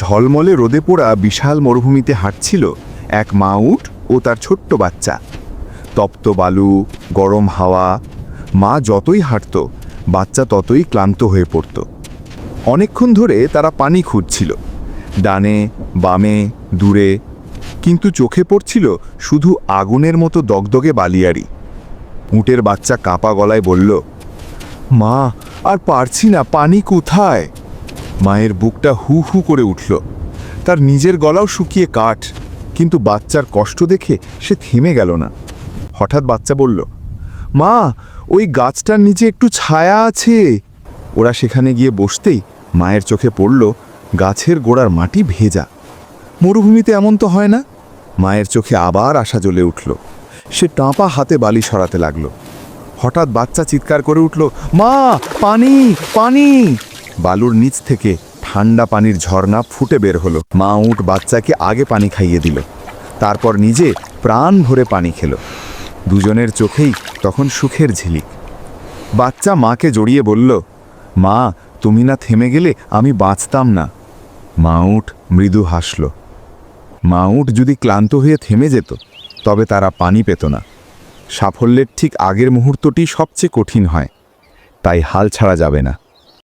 ঝলমলে রোদে পোড়া বিশাল মরুভূমিতে হাঁটছিল এক মা উঠ ও তার ছোট্ট বাচ্চা। তপ্ত বালু, গরম হাওয়া, মা যতই হাঁটত, বাচ্চা ততই ক্লান্ত হয়ে পড়ত। অনেকক্ষণ ধরে তারা পানি খুঁজছিল, ডানে, বামে, দূরে, কিন্তু চোখে পড়ছিল শুধু আগুনের মতো দগদগে বালিয়াড়ি। উটের বাচ্চা কাঁপা গলায় বলল, মা, আর পারছি না, পানি কোথায়? মায়ের বুকটা হু হু করে উঠল। তার নিজের গলাও শুকিয়ে কাঠ, কিন্তু বাচ্চার কষ্ট দেখে সে থেমে গেল না। হঠাৎ বাচ্চা বলল, মা, ওই গাছটার নিচে একটু ছায়া আছে। ওরা সেখানে গিয়ে বসতেই মায়ের চোখে পড়ল গাছের গোড়ার মাটি ভেজা। মরুভূমিতে এমন তো হয় না? মায়ের চোখে আবার আশা জ্বলে উঠল। সে টাঁপা হাতে বালি সরাতে লাগল। হঠাৎ বাচ্চা চিৎকার করে উঠল, মা, পানি পানি! বালুর নিচ থেকে ঠান্ডা পানির ঝর্ণা ফুটে বের হলো। মা উঠ বাচ্চাকে আগে পানি খাইয়ে দিল। তারপর নিজে প্রাণ ভরে পানি খেলো। দুজনের চোখেই তখন সুখের ঝিলিক। বাচ্চা মাকে জড়িয়ে বলল, মা, তুমি না থেমে গেলে আমি বাঁচতাম না। মা উঠ মৃদু হাসল। মা উঠ যদি ক্লান্ত হয়ে থেমে যেত, তবে তারা পানি পেত না। সাফল্যের ঠিক আগের মুহূর্তটি সবচেয়ে কঠিন হয়। তাই হাল ছাড়া যাবে না।